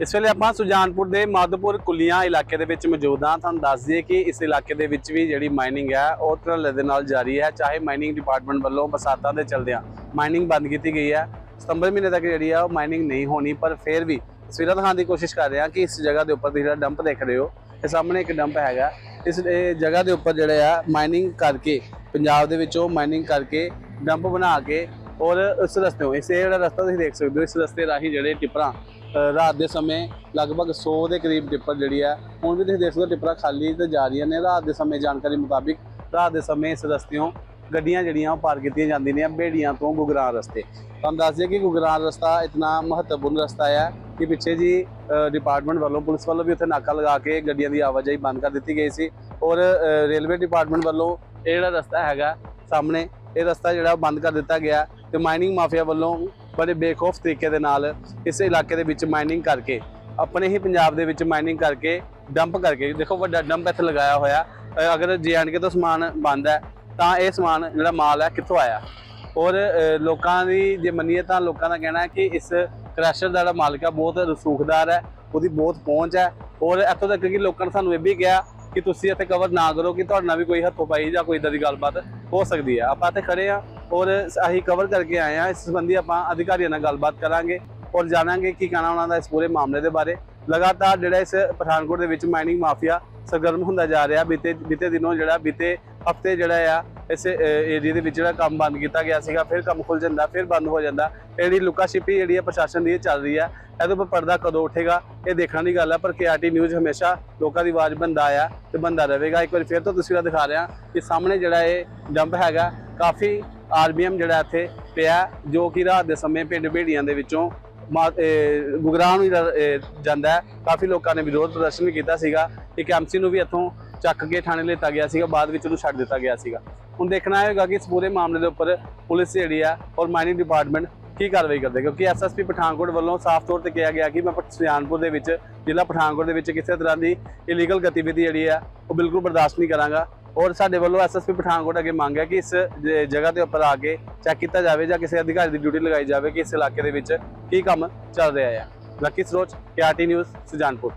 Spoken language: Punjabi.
ਇਸ ਵੇਲੇ ਆਪਾਂ ਸੁਜਾਨਪੁਰ ਦੇ ਮਾਧੋਪੁਰ ਕੁਲੀਆਂ ਇਲਾਕੇ ਦੇ ਵਿੱਚ ਮੌਜੂਦ ਹਾਂ। ਤੁਹਾਨੂੰ ਦੱਸ ਦਈਏ ਕਿ ਇਸ ਇਲਾਕੇ ਦੇ ਵਿੱਚ ਵੀ ਜਿਹੜੀ ਮਾਈਨਿੰਗ ਹੈ, ਉਹ ਧੜੱਲੇ ਦੇ ਨਾਲ ਜਾਰੀ ਹੈ। ਚਾਹੇ ਮਾਈਨਿੰਗ ਡਿਪਾਰਟਮੈਂਟ ਵੱਲੋਂ ਬਰਸਾਤਾਂ ਦੇ ਚਲਦਿਆਂ ਮਾਈਨਿੰਗ ਬੰਦ ਕੀਤੀ ਗਈ ਹੈ। ਸਤੰਬਰ ਮਹੀਨੇ ਤੱਕ ਜਿਹੜੀ ਆ, ਉਹ ਮਾਈਨਿੰਗ ਨਹੀਂ ਹੋਣੀ, ਪਰ ਫਿਰ ਵੀ ਤਸਵੀਰਾਂ ਦਿਖਾਉਣ ਦੀ ਕੋਸ਼ਿਸ਼ ਕਰ ਰਹੇ ਹਾਂ ਕਿ ਇਸ ਜਗ੍ਹਾ ਦੇ ਉੱਪਰ ਤੁਸੀਂ ਜਿਹੜਾ ਡੰਪ ਦੇਖ ਰਹੇ ਹੋ, ਇਹ ਸਾਹਮਣੇ ਇੱਕ ਡੰਪ ਹੈਗਾ। ਇਸ ਜਗ੍ਹਾ ਦੇ ਉੱਪਰ ਜਿਹੜੇ ਆ ਮਾਈਨਿੰਗ ਕਰਕੇ, ਪੰਜਾਬ ਦੇ ਵਿੱਚੋਂ ਮਾਈਨਿੰਗ ਕਰਕੇ ਡੰਪ ਬਣਾ ਕੇ ਔਰ ਇਸ ਰਸਤੇ ਇਸ ਇਹ ਜਿਹੜਾ ਰਸਤਾ ਤੁਸੀਂ ਦੇਖ ਸਕਦੇ ਹੋ, ਇਸ ਰਸਤੇ ਰਾਹੀਂ ਜਿਹੜੇ ਟਿੱਪਰਾਂ ਰਾਤ ਦੇ ਸਮੇਂ ਲਗਭਗ 100 ਦੇ ਕਰੀਬ ਟਿੱਪਰ ਜਿਹੜੀ ਆ ਹੁਣ ਵੀ ਤੁਸੀਂ ਦੇਖ ਸਕਦੇ ਹੋ ਟਿੱਪਰਾਂ ਖਾਲੀ ਤੇ ਜਾ ਰਹੀਆਂ ਨੇ। ਰਾਤ ਦੇ ਸਮੇਂ ਜਾਣਕਾਰੀ ਮੁਤਾਬਿਕ ਰਾਤ ਦੇ ਸਮੇਂ ਇਸ ਰਸਤਿਓਂ ਗੱਡੀਆਂ ਜਿਹੜੀਆਂ ਉਹ ਪਾਰ ਕੀਤੀਆਂ ਜਾਂਦੀਆਂ ਨੇ ਬੇੜੀਆਂ ਤੋਂ ਗੁਗਰਾਂ ਰਸਤੇ। ਤੁਹਾਨੂੰ ਦੱਸ ਦਈਏ ਕਿ ਗੁਗਰਾਨ ਰਸਤਾ ਇਤਨਾ ਮਹੱਤਵਪੂਰਨ ਰਸਤਾ ਹੈ ਕਿ ਪਿੱਛੇ ਜੀ ਡਿਪਾਰਟਮੈਂਟ ਵੱਲੋਂ, ਪੁਲਿਸ ਵੱਲੋਂ ਵੀ ਉੱਥੇ ਨਾਕਾ ਲਗਾ ਕੇ ਗੱਡੀਆਂ ਦੀ ਆਵਾਜਾਈ ਬੰਦ ਕਰ ਦਿੱਤੀ ਗਈ ਸੀ। ਔਰ ਰੇਲਵੇ ਡਿਪਾਰਟਮੈਂਟ ਵੱਲੋਂ ਇਹ ਜਿਹੜਾ ਰਸਤਾ ਹੈਗਾ ਸਾਹਮਣੇ ਇਹ ਰਸਤਾ ਜਿਹੜਾ ਉਹ ਬੰਦ ਕਰ ਦਿੱਤਾ ਗਿਆ ਤੇ ਮਾਈਨਿੰਗ ਮਾਫੀਆ ਵੱਲੋਂ ਬੜੇ ਬੇਖੌਫ ਤਰੀਕੇ ਦੇ ਨਾਲ ਇਸ ਇਲਾਕੇ ਦੇ ਵਿੱਚ ਮਾਈਨਿੰਗ ਕਰਕੇ ਆਪਣੇ ਹੀ ਪੰਜਾਬ ਦੇ ਵਿੱਚ ਮਾਈਨਿੰਗ ਕਰਕੇ ਡੰਪ ਕਰਕੇ ਦੇਖੋ ਵੱਡਾ ਡੰਪ ਇੱਥੇ ਲਗਾਇਆ ਹੋਇਆ। ਅ, ਅਗਰ ਕੇ ਤੋਂ ਸਮਾਨ ਬੰਦ ਹੈ ਤਾਂ ਇਹ ਸਮਾਨ ਜਿਹੜਾ ਮਾਲ ਹੈ ਕਿੱਥੋਂ ਆਇਆ? ਔਰ ਲੋਕਾਂ ਦੀ ਜੇ ਮੰਨੀਏ ਤਾਂ ਲੋਕਾਂ ਦਾ ਕਹਿਣਾ ਹੈ ਕਿ ਇਸ ਕ੍ਰੈਸ਼ਰ ਦਾ ਜਿਹੜਾ ਮਾਲਕ ਹੈ ਬਹੁਤ ਰਸੂਖਦਾਰ ਹੈ ਉਹਦੀ ਬਹੁਤ ਪਹੁੰਚ ਹੈ। ਔਰ ਇੱਥੋਂ ਤੱਕ ਕਿ ਲੋਕਾਂ ਨੇ ਸਾਨੂੰ ਇਹ ਵੀ ਕਿਹਾ ਕਿ ਤੁਸੀਂ ਇੱਥੇ ਕਵਰ ਨਾ ਕਰੋ ਕਿ ਤੁਹਾਡੇ ਨਾਲ ਵੀ ਕੋਈ ਹੱਥੋਂ ਪਾਈ ਜਾਂ ਕੋਈ ਇਦਾਂ ਦੀ ਗੱਲਬਾਤ ਹੋ ਸਕਦੀ ਹੈ ਆਪਾਂ ਇੱਥੇ ਖੜੇ ਆ ਔਰ ਅਸੀਂ ਕਵਰ ਕਰਕੇ ਆਏ ਆ। ਇਸ ਸੰਬੰਧੀ ਆਪਾਂ ਅਧਿਕਾਰੀਆਂ ਨਾਲ ਗੱਲਬਾਤ ਕਰਾਂਗੇ ਔਰ ਜਾਣਾਂਗੇ ਕੀ ਕਹਿਣਾ ਉਹਨਾਂ ਦਾ ਇਸ ਪੂਰੇ ਮਾਮਲੇ ਦੇ ਬਾਰੇ। ਲਗਾਤਾਰ ਜਿਹੜਾ ਇਸ ਪਠਾਨਕੋਟ ਦੇ ਵਿੱਚ ਮਾਈਨਿੰਗ ਮਾਫੀਆ ਸਰਗਰਮ ਹੁੰਦਾ ਜਾ ਰਿਹਾ, ਬੀਤੇ ਬੀਤੇ ਦਿਨੋਂ ਜਿਹੜਾ, ਬੀਤੇ ਹਫ਼ਤੇ ਜਿਹੜਾ ਆ, ਇਸ ਏਰੀਆ ਦੇ ਵਿੱਚ ਜਿਹੜਾ ਕੰਮ ਬੰਦ ਕੀਤਾ ਗਿਆ ਸੀਗਾ, ਫਿਰ ਕੰਮ ਖੁੱਲ ਜਾਂਦਾ, ਫਿਰ ਬੰਦ ਹੋ ਜਾਂਦਾ। ਜਿਹੜੀ ਲੁਕਾ ਛਿਪੀ ਜਿਹੜੀ ਹੈ ਪ੍ਰਸ਼ਾਸਨ ਦੀ ਇਹ ਚੱਲ ਰਹੀ ਹੈ ਇਹਦੇ ਉੱਪਰ ਪਰਦਾ ਕਦੋਂ ਉੱਠੇਗਾ, ਇਹ ਦੇਖਣ ਦੀ ਗੱਲ ਹੈ ਪਰ ਕੇਆਰਟੀ ਨਿਊਜ਼ ਹਮੇਸ਼ਾ ਲੋਕਾਂ ਦੀ ਆਵਾਜ਼ ਬੰਦਾ ਆ ਤੇ ਬੰਦਾ ਰਹੇਗਾ। ਇੱਕ ਵਾਰ ਫਿਰ ਤੋਂ ਤਸਵੀਰਾਂ ਦਿਖਾ ਰਿਹਾ ਕਿ ਸਾਹਮਣੇ ਜਿਹੜਾ ਇਹ ਡੰਪ ਹੈਗਾ, ਕਾਫੀ ਆਰਬੀਐਮ ਜਿਹੜਾ ਇੱਥੇ ਪਿਆ, ਜੋ ਕਿ ਰਾਤ ਦੇ ਸਮੇਂ ਪਿੰਡ ਭੇੜੀਆਂ ਦੇ ਵਿੱਚੋਂ ਗੁਗਰਾਹ ਨੂੰ ਜਿਹੜਾ, ਜਾਂਦਾ ਹੈ। ਕਾਫੀ ਲੋਕਾਂ ਨੇ ਵਿਰੋਧ ਪ੍ਰਦਰਸ਼ਨ ਵੀ ਕੀਤਾ ਸੀਗਾ ਇੱਕ ਐਮਸੀ ਨੂੰ ਵੀ ਇੱਥੋਂ ਚੱਕ ਕੇ ਥਾਣੇ ਲਿੱਤਾ ਗਿਆ ਸੀਗਾ ਬਾਅਦ ਵਿੱਚ ਉਹਨੂੰ ਛੱਡ ਦਿੱਤਾ ਗਿਆ ਸੀਗਾ। ਹੁਣ ਦੇਖਣਾ ਹੋਏਗਾ ਕਿ ਇਸ ਪੂਰੇ ਮਾਮਲੇ ਦੇ ਉੱਪਰ ਪੁਲਿਸ ਜਿਹੜੀ ਆ ਔਰ ਮਾਈਨਿੰਗ ਡਿਪਾਰਟਮੈਂਟ ਕੀ ਕਾਰਵਾਈ ਕਰਦੇ ਕਿਉਂਕਿ ਐਸਐਸਪੀ ਪਠਾਨਕੋਟ ਵੱਲੋਂ ਸਾਫ਼ ਤੌਰ ਤੇ ਕਿਹਾ ਗਿਆ ਕਿ ਮੈਂ ਸੁਜਾਨਪੁਰ ਦੇ ਵਿੱਚ ਜ਼ਿਲ੍ਹਾ ਪਠਾਨਕੋਟ ਦੇ ਵਿੱਚ ਕਿਸੇ ਤਰ੍ਹਾਂ ਦੀ ਇਲੀਗਲ ਗਤੀਵਿਧੀ ਜਿਹੜੀ ਆ ਉਹ ਬਿਲਕੁਲ ਬਰਦਾਸ਼ਤ ਨਹੀਂ ਕਰਾਂਗਾ। ਔਰ ਸਾਡੇ ਵੱਲੋਂ ਐਸਐਸਪੀ ਪਠਾਨਕੋਟ ਅੱਗੇ ਮੰਗ ਹੈ ਕਿ ਇਸ ਜਗ੍ਹਾ ਦੇ ਉੱਪਰ ਆ ਕੇ ਚੈੱਕ ਕੀਤਾ ਜਾਵੇ ਜਾਂ ਕਿਸੇ ਅਧਿਕਾਰੀ ਦੀ ਡਿਊਟੀ ਲਗਾਈ ਜਾਵੇ ਕਿ ਇਸ ਇਲਾਕੇ ਦੇ ਵਿੱਚ ਕੀ ਕੰਮ ਚੱਲ ਰਿਹਾ ਹੈ। Lucky Saroch KRT news Sujanpur.